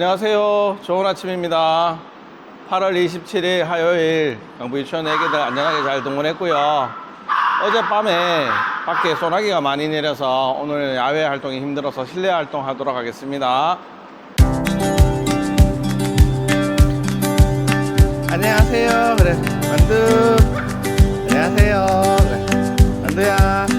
안녕하세요. 좋은 아침입니다. 8월 27일 화요일 경북 유치원 애기들 안전하게 잘 등원했고요. 어젯밤에 밖에 소나기가 많이 내려서 오늘 야외 활동이 힘들어서 실내 활동하도록 하겠습니다. 안녕하세요. 그래 만두. 안녕하세요. 그래 만두야.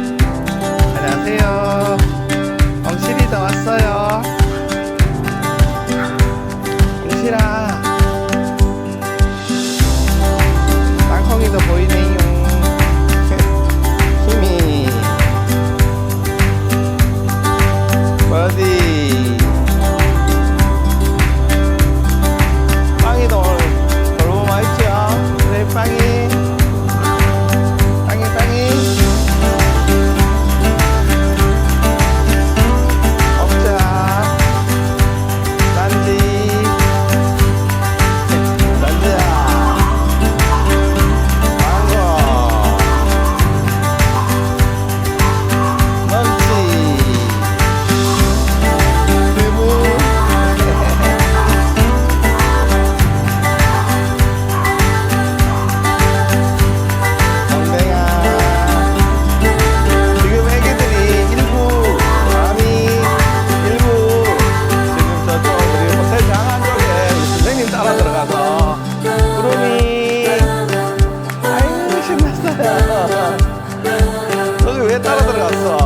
알았어.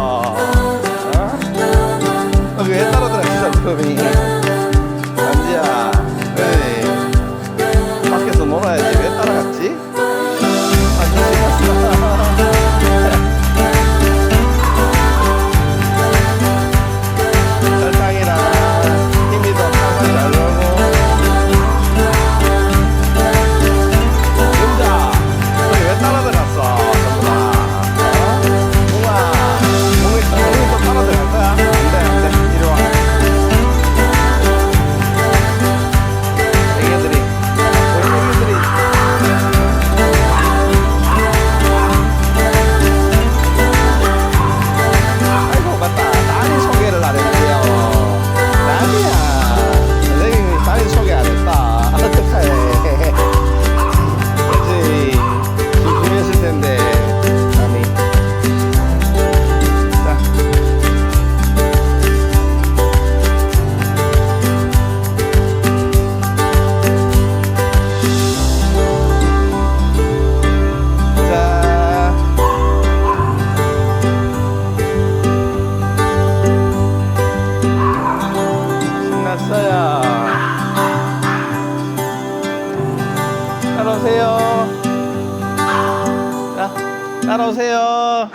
어? 왜 따라 들어 진짜 그이 따라오세요.